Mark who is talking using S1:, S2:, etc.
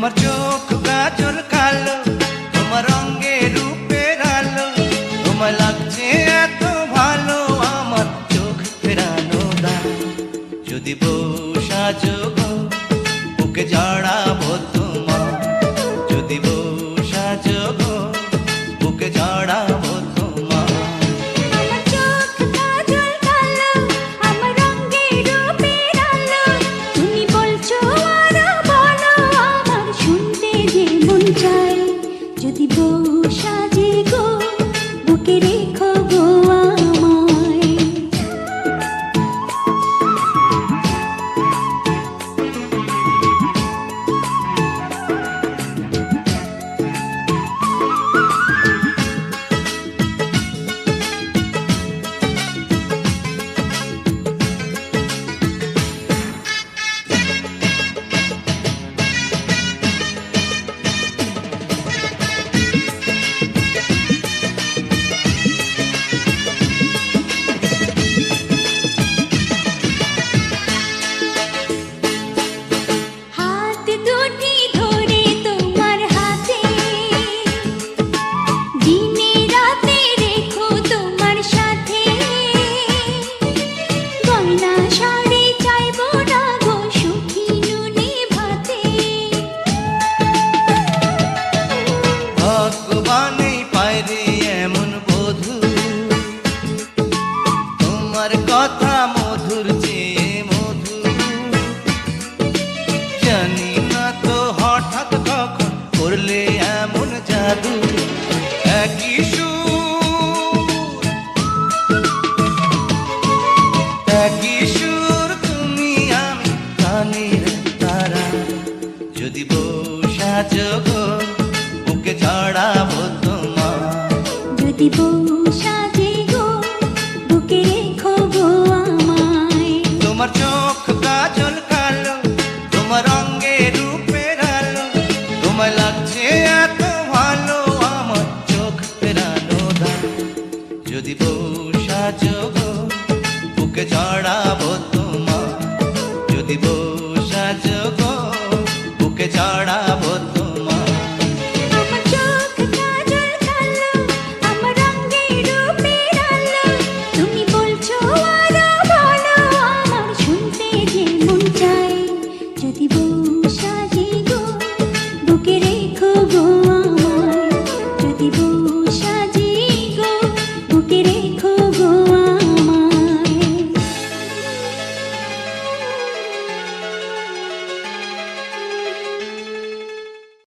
S1: তোমার চোখ গাজর কালো, তোমার রঙে রূপে আলো তোমার লাগছে এত ভালো, আমার চোখ ফেরানো দাও যদি বউ সাজো বুকে যা
S2: 地不
S1: যদি বসা যোগ বুকে ছড়াবো তোমার
S2: যদি বসা গো বুকে রেখো গো
S1: তোমার চোখ কাজল কালো তোমার রঙে রূপের আলো তোমায় লাগছে যোগ বুকে জড়াবো তোমার যদি বল